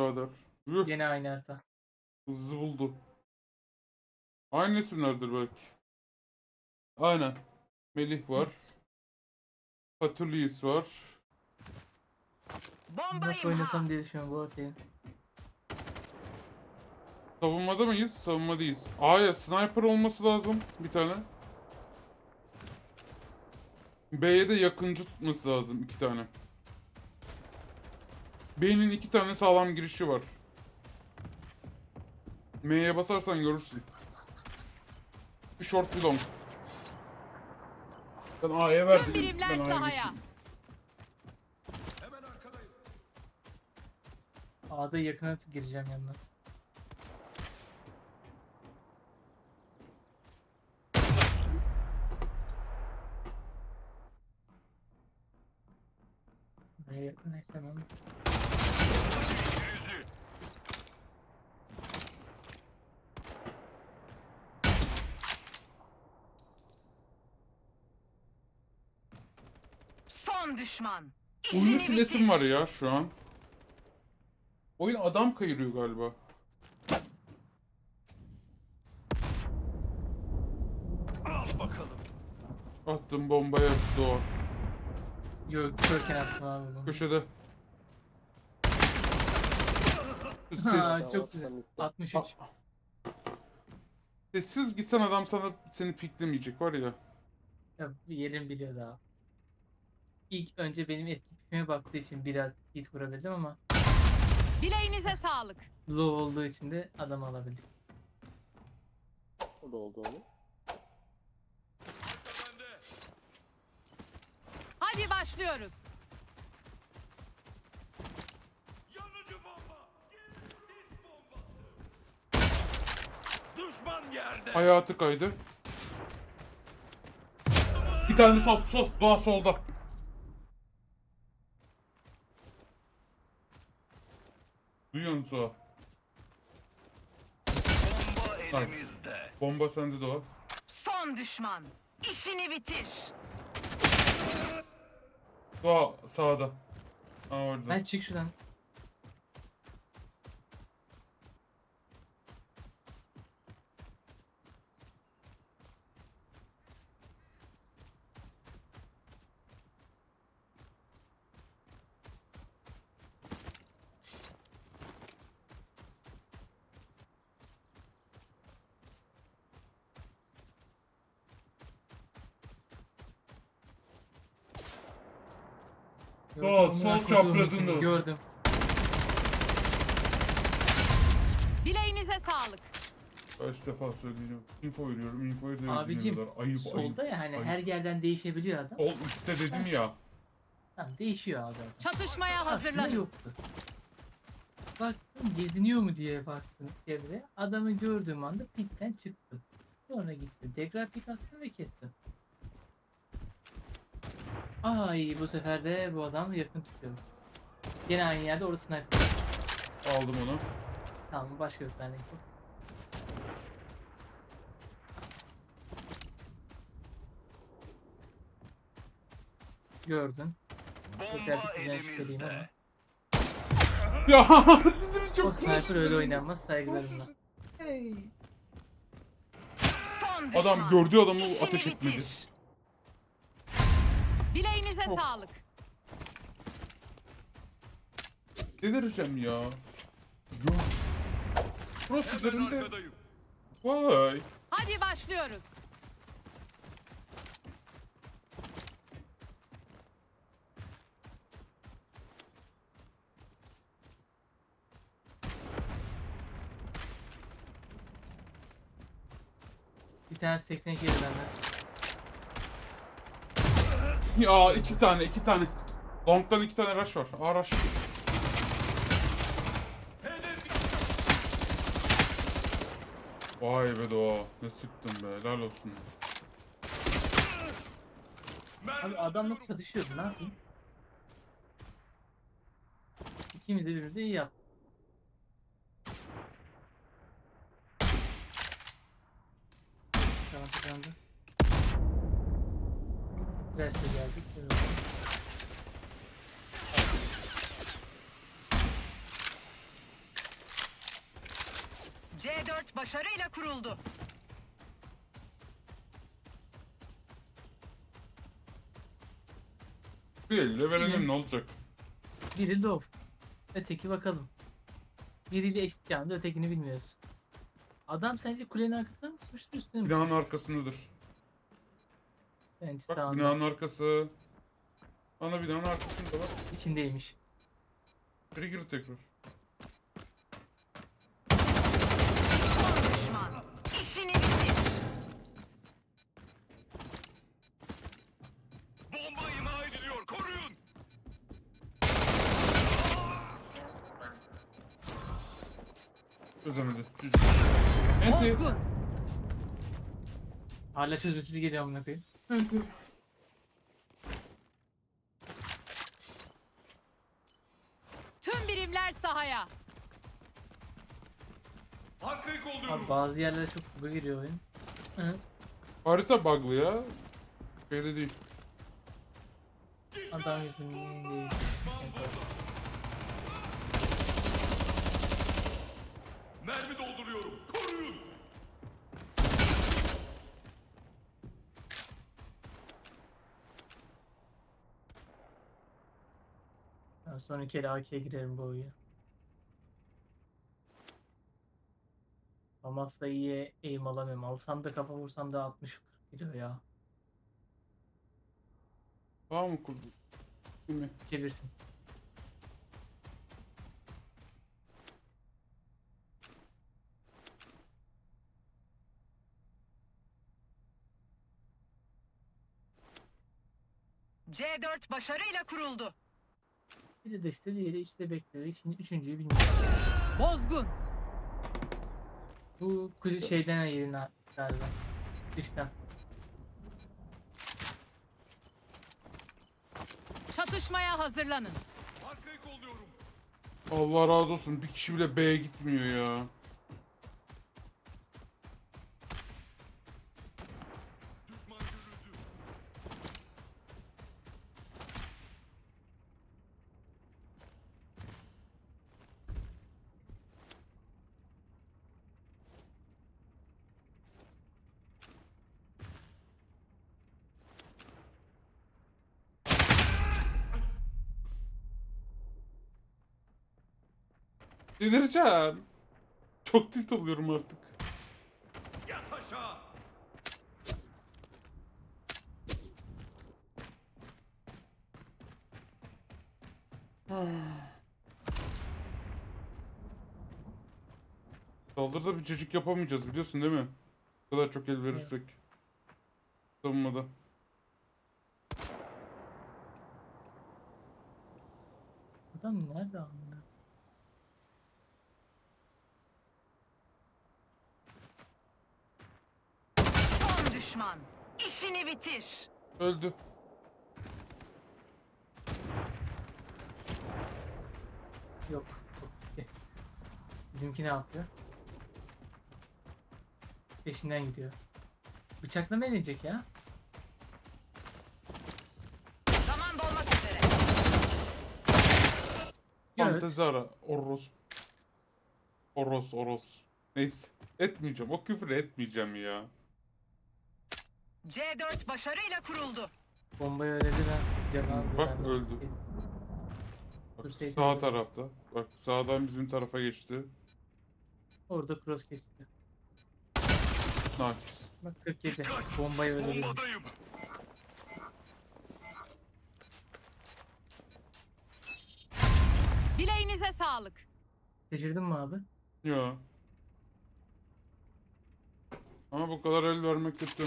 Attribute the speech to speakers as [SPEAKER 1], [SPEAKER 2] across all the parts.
[SPEAKER 1] birader. Yuh,
[SPEAKER 2] Gene aynı harita.
[SPEAKER 1] hızlı buldu. Aynı isimlerdir belki. Aynen. Melih var. Fatulis var.
[SPEAKER 2] Nasıl oynasam diye düşünüyorum bu haritayı.
[SPEAKER 1] Savunmada mıyız? Savunmadayız. A'ya sniper olması lazım bir tane. B'ye de yakıncı tutması lazım iki tane. B'nin iki tane sağlam girişi var. M'ye basarsan görürsün. Bir short bir long. Ben A'ya ver
[SPEAKER 3] Tüm birimler
[SPEAKER 1] Ben A'ya
[SPEAKER 3] sahaya.
[SPEAKER 2] A'da yakına gireceğim yanına. Buraya yakın eklemem.
[SPEAKER 4] Son düşman.
[SPEAKER 1] Oyunu
[SPEAKER 4] İşini
[SPEAKER 1] silesim
[SPEAKER 4] bitir.
[SPEAKER 1] var ya şu an. Oyun adam kayırıyor galiba.
[SPEAKER 5] Al bakalım.
[SPEAKER 1] Attım bombaya attı o.
[SPEAKER 2] Yok körken attım abi bunu.
[SPEAKER 1] Köşede.
[SPEAKER 2] Ha,
[SPEAKER 1] Ses,
[SPEAKER 2] çok güzel. 63.
[SPEAKER 1] sessiz gitsen adam sana seni piklemeyecek var ya.
[SPEAKER 2] Ya, yerim biliyor daha. İlk önce benim eski pipime baktığı için biraz hit vurabildim ama
[SPEAKER 3] Bileğinize sağlık.
[SPEAKER 2] low olduğu için de adam alabildik.
[SPEAKER 6] O da oldu onu.
[SPEAKER 3] Hadi başlıyoruz.
[SPEAKER 5] Yanıcı bomba. Sis bombası. Düşman yerde.
[SPEAKER 1] Hayatı kaydı. Bir tane sol, sol, daha solda. O?
[SPEAKER 5] Bomba
[SPEAKER 1] Nice.
[SPEAKER 5] elimizde.
[SPEAKER 1] Bomba sende de o.
[SPEAKER 4] Son düşman. İşini bitir.
[SPEAKER 1] Doğa sağda. Ha orada.
[SPEAKER 2] Ben çık şuradan. Gördüm,
[SPEAKER 1] sol çaprazında.
[SPEAKER 2] Gördüm.
[SPEAKER 3] Bileğinize sağlık.
[SPEAKER 1] Kaç defa söyleyeceğim. Info veriyorum. Infoyu da
[SPEAKER 2] Abicim.
[SPEAKER 1] Ayıp ayıp.
[SPEAKER 2] solda ya hani
[SPEAKER 1] ayıp.
[SPEAKER 2] her yerden değişebiliyor adam.
[SPEAKER 1] Sol üstte dedim ya.
[SPEAKER 2] Tamam değişiyor abi.
[SPEAKER 3] Çatışmaya hazırlanın.
[SPEAKER 2] yoktu. Baktım geziniyor mu diye baktım çevreye. Adamı gördüğüm anda pitten çıktım. Sonra gittim. Tekrar pik attım ve kestim. Ay bu sefer de bu adam yakın tutuyor. Yine aynı yerde orası sniper.
[SPEAKER 1] Aldım onu.
[SPEAKER 2] Tamam başka bir tane yok. Gördün. Tekrar
[SPEAKER 5] Bomba
[SPEAKER 2] biteceğini şüpheliyim ama.
[SPEAKER 1] Ya
[SPEAKER 2] O sniper öyle oynanmaz saygılarımla.
[SPEAKER 1] Adam gördüğü adamı ateş etmedi.
[SPEAKER 3] Bileğinize
[SPEAKER 1] Oh.
[SPEAKER 3] sağlık.
[SPEAKER 1] Delireceğim ya. Yok. Burası üzerinde.
[SPEAKER 5] arkadayım.
[SPEAKER 1] Vay.
[SPEAKER 3] Hadi başlıyoruz.
[SPEAKER 2] Bir tane 82 yedi benden.
[SPEAKER 1] Ya iki tane iki tane. Long'dan iki tane rush var. Aa rush. Vay be doğa. Ne sıktın be. Helal olsun.
[SPEAKER 2] Abi adam nasıl çatışıyordu ne? İkimiz de birbirimize iyi yaptık. Tamam kazandı. Derste geldik. Evet.
[SPEAKER 4] C4 başarıyla kuruldu.
[SPEAKER 1] Bir elle verelim ne olacak?
[SPEAKER 2] Biri low. Öteki bakalım. Biriyle eşit canlı ötekini bilmiyoruz. Adam sence kulenin arkasında mı tutmuştur üstüne mi?
[SPEAKER 1] Binanın arkasındadır.
[SPEAKER 2] Bence
[SPEAKER 1] Bak
[SPEAKER 2] sağında.
[SPEAKER 1] binanın arkası. Ana binanın arkasında bak.
[SPEAKER 2] içindeymiş.
[SPEAKER 1] Geri gir tekrar.
[SPEAKER 4] Düşman. İşini bitir.
[SPEAKER 5] Bomba imha ediliyor. Koruyun.
[SPEAKER 1] Çözemedi. Enti.
[SPEAKER 2] Hala çözmesi geliyor amına koyayım.
[SPEAKER 3] Tüm birimler sahaya.
[SPEAKER 5] Kolluyorum.
[SPEAKER 2] Abi bazı yerlere çok bug'a giriyor oyun. Hı.
[SPEAKER 1] Harita bug'lı ya. Şeyde değil.
[SPEAKER 2] Adam yüzünden değil.
[SPEAKER 5] Mermi dolduruyorum. Koruyun.
[SPEAKER 2] Sonraki ele AK'ye girerim bu oyuna. Famas'la iyi aim alamıyorum. Alsam da kafa vursam da 60 gidiyor ya.
[SPEAKER 1] Tamam mı kurdu? Değil mi?
[SPEAKER 2] Çevirsin.
[SPEAKER 4] C4 başarıyla kuruldu.
[SPEAKER 2] Biri dışta diğeri işte bekliyor. Şimdi üçüncüyü bilmiyorum.
[SPEAKER 3] Bozgun.
[SPEAKER 2] Bu kule şeyden yerine galiba. Dıştan.
[SPEAKER 3] Çatışmaya hazırlanın.
[SPEAKER 5] Arkayı kolluyorum.
[SPEAKER 1] Allah razı olsun. Bir kişi bile B'ye gitmiyor ya. Delireceğim. Çok tilt oluyorum artık.
[SPEAKER 5] Yat aşağı.
[SPEAKER 1] Saldırıda bir cacık yapamayacağız biliyorsun değil mi? Bu kadar çok el verirsek. Savunmada.
[SPEAKER 2] Adam nerede amına?
[SPEAKER 4] Son düşman. İşini bitir.
[SPEAKER 1] Öldü.
[SPEAKER 2] Yok. Çok sıkı. Bizimki ne yapıyor? Peşinden gidiyor. Bıçakla mı edecek ya?
[SPEAKER 4] Zaman dolmak üzere.
[SPEAKER 2] Evet.
[SPEAKER 1] Fantezi ara. Oros. Oros oros. Neyse. Etmeyeceğim. O küfür etmeyeceğim ya.
[SPEAKER 4] C4 başarıyla kuruldu.
[SPEAKER 2] Bombayı öyle bir ben canı az
[SPEAKER 1] Bak,
[SPEAKER 2] bir
[SPEAKER 1] öldü. Bak, sağ
[SPEAKER 2] öldü.
[SPEAKER 1] tarafta. Bak sağdan bizim tarafa geçti.
[SPEAKER 2] Orada cross kesiyor.
[SPEAKER 1] Nice.
[SPEAKER 2] Bak 47. Bombayı bir.
[SPEAKER 5] Bombadayım.
[SPEAKER 3] Bileğinize sağlık.
[SPEAKER 2] Şaşırdın mı abi?
[SPEAKER 1] Ya. Ama bu kadar el vermek kötü.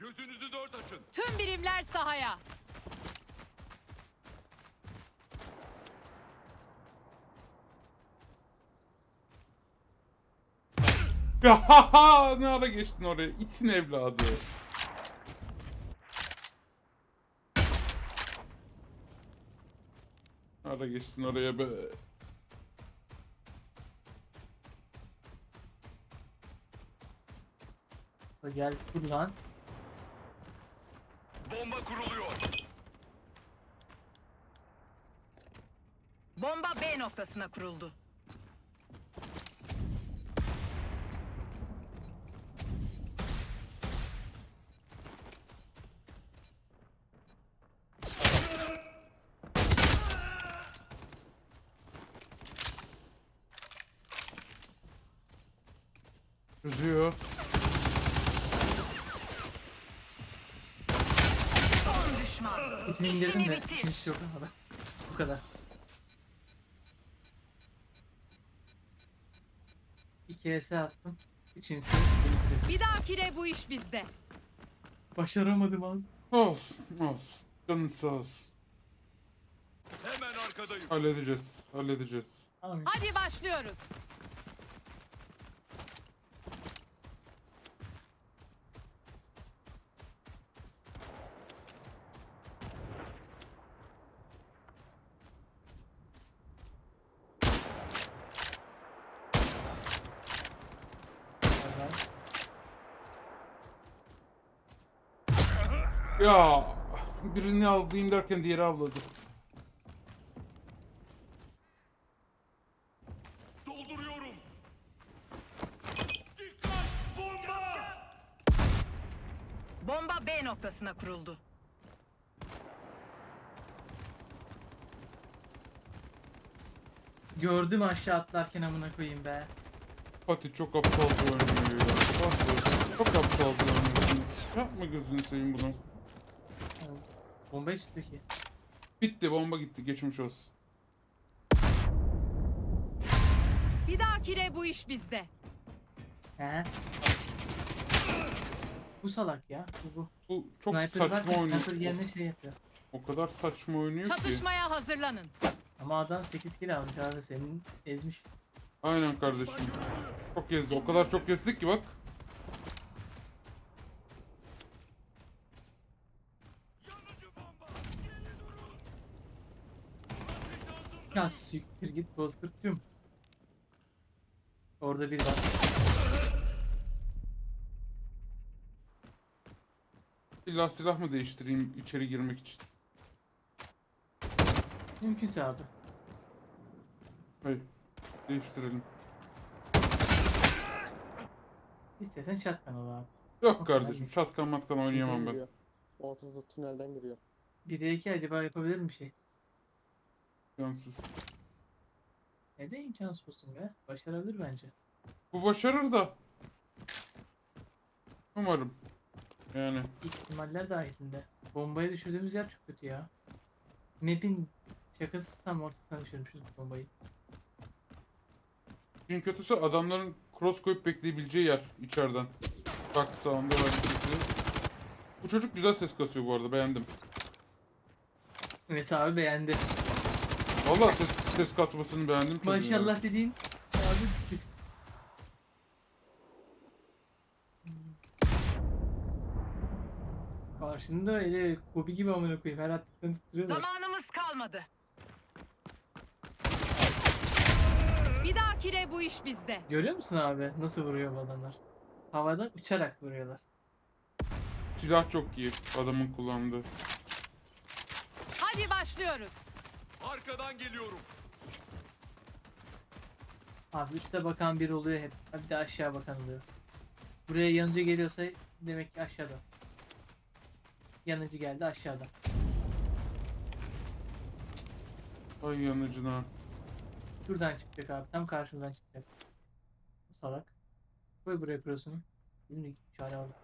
[SPEAKER 5] Gözünüzü dört açın.
[SPEAKER 3] Tüm birimler sahaya.
[SPEAKER 1] Ya ha ha ne ara geçtin oraya? İtin evladı. Ne Ara geçtin oraya be.
[SPEAKER 2] Gel kullan.
[SPEAKER 5] Bomba kuruluyor.
[SPEAKER 4] Bomba B noktasına kuruldu.
[SPEAKER 1] Üzüyor.
[SPEAKER 2] İçini indirdim de
[SPEAKER 4] bitir.
[SPEAKER 2] ikincisi yok abi. Bu kadar. İki ES attım. Üçüncüsü.
[SPEAKER 3] Bir dahakine bu iş bizde.
[SPEAKER 2] Başaramadım abi.
[SPEAKER 1] Olsun olsun. Canın sağ olsun.
[SPEAKER 5] Hemen arkadayım.
[SPEAKER 1] Halledeceğiz. Halledeceğiz.
[SPEAKER 3] Hadi başlıyoruz.
[SPEAKER 1] Ya birini alayım derken diğeri avladı.
[SPEAKER 5] Dolduruyorum. Dikkat! Bomba!
[SPEAKER 4] Bomba B noktasına kuruldu.
[SPEAKER 2] Gördüm aşağı atlarken amına koyayım be.
[SPEAKER 1] Fatih çok aptalca oynuyor ya. Fatih çok aptalca oynuyor. Yapma gözünü seveyim bunu.
[SPEAKER 2] Bomba çıktı ki.
[SPEAKER 1] Bitti bomba gitti geçmiş olsun.
[SPEAKER 3] Bir dahakine bu iş bizde.
[SPEAKER 2] He? Bu salak ya. Bu bu.
[SPEAKER 1] Bu çok
[SPEAKER 2] Sniper
[SPEAKER 1] saçma oynuyor.
[SPEAKER 2] Sniper yerine şey yapıyor.
[SPEAKER 1] O kadar saçma oynuyor ki.
[SPEAKER 3] Çatışmaya hazırlanın.
[SPEAKER 2] Ama adam 8 kill almış abi senin ezmiş.
[SPEAKER 1] Aynen kardeşim. Çok gezdi. O kadar çok gezdik ki bak.
[SPEAKER 2] Ya siktir git bozkurtçum. Orada bir var.
[SPEAKER 1] İlla silah mı değiştireyim içeri girmek için?
[SPEAKER 2] Mümkünse abi.
[SPEAKER 1] Hayır. Değiştirelim.
[SPEAKER 2] İstesen shotgun al abi.
[SPEAKER 1] Yok kardeşim. Şatkan matkan oynayamam ben.
[SPEAKER 6] Ortada tünelden giriyor.
[SPEAKER 2] 1'e 2 acaba yapabilir mi bir şey?
[SPEAKER 1] Yansız.
[SPEAKER 2] Neden imkansız olsun be? Başarabilir bence.
[SPEAKER 1] Bu başarır da. Umarım. Yani.
[SPEAKER 2] İhtimaller dahilinde. Bombayı düşürdüğümüz yer çok kötü ya. Map'in şakası tam ortasına düşürmüşüz bu bombayı.
[SPEAKER 1] En kötüsü adamların cross koyup bekleyebileceği yer içeriden. Bak sağında var. Bu çocuk güzel ses kasıyor bu arada beğendim.
[SPEAKER 2] Enes abi beğendi.
[SPEAKER 1] Vallahi ses, ses kasmasını beğendim çocuğun.
[SPEAKER 2] Maşallah dediğin abi Karşında öyle Kobe gibi amına koyayım her attıklarını tutuyorlar.
[SPEAKER 4] Zamanımız kalmadı.
[SPEAKER 3] Bir dahakine bu iş bizde.
[SPEAKER 2] Görüyor musun abi nasıl vuruyor bu adamlar? Havada uçarak vuruyorlar.
[SPEAKER 1] Silah çok iyi adamın kullandığı.
[SPEAKER 3] Hadi başlıyoruz.
[SPEAKER 5] Arkadan geliyorum.
[SPEAKER 2] Abi üste bakan biri oluyor hep. Bir de aşağı bakan oluyor. Buraya yanıcı geliyorsa demek ki aşağıda. Yanıcı geldi aşağıda.
[SPEAKER 1] Ay yanıcına.
[SPEAKER 2] Şuradan çıkacak abi. Tam karşımdan çıkacak. Salak. Koy buraya prosunu. Şimdi çare aldım.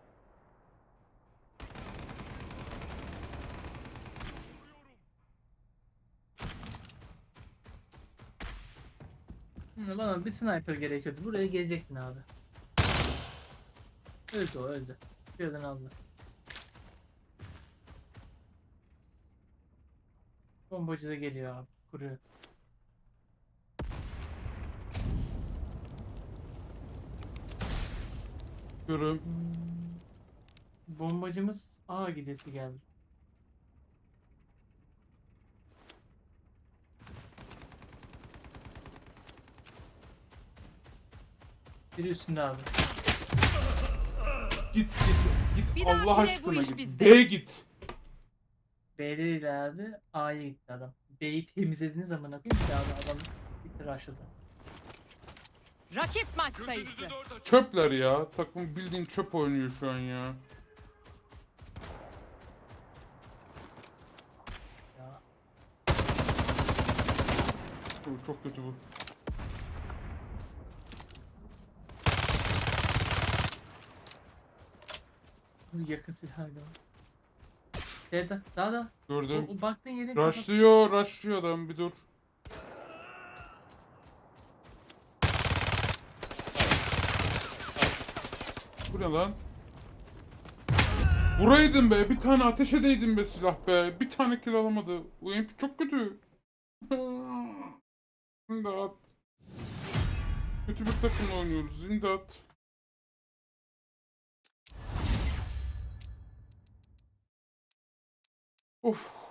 [SPEAKER 2] Bana bir sniper gerekiyordu. Buraya gelecektin abi. Öldü o öldü. Bir yerden aldı. Bombacı da geliyor abi. Kuruyor.
[SPEAKER 1] Görüm.
[SPEAKER 2] Bombacımız A gidesi geldi. Biri üstünde abi.
[SPEAKER 1] Git git git
[SPEAKER 3] Bir
[SPEAKER 1] Allah
[SPEAKER 3] dahakine bu
[SPEAKER 1] aşkına
[SPEAKER 3] iş
[SPEAKER 1] git.
[SPEAKER 3] bizde.
[SPEAKER 1] B git.
[SPEAKER 2] B'de değil abi. A'ya gitti adam. B'yi temizlediğiniz zaman koyayım ki abi adam gitti rushladı.
[SPEAKER 3] Rakip maç sayısı.
[SPEAKER 1] Çöpler ya. Takım bildiğin çöp oynuyor şu an ya.
[SPEAKER 2] Ya.
[SPEAKER 1] Bu Çok kötü bu.
[SPEAKER 2] Bu yakın silahıyla. Şeyden daha da
[SPEAKER 1] Gördüm.
[SPEAKER 2] o baktığın yerin kafası.
[SPEAKER 1] Rushlıyor, rushlıyor adam bir dur. Bu ne lan? Vuraydın be, bir tane ateş edeydin be silah be. Bir tane kill alamadı. Bu MP çok kötü. İmdat. Kötü bir takımla oynuyoruz, imdat. Oof.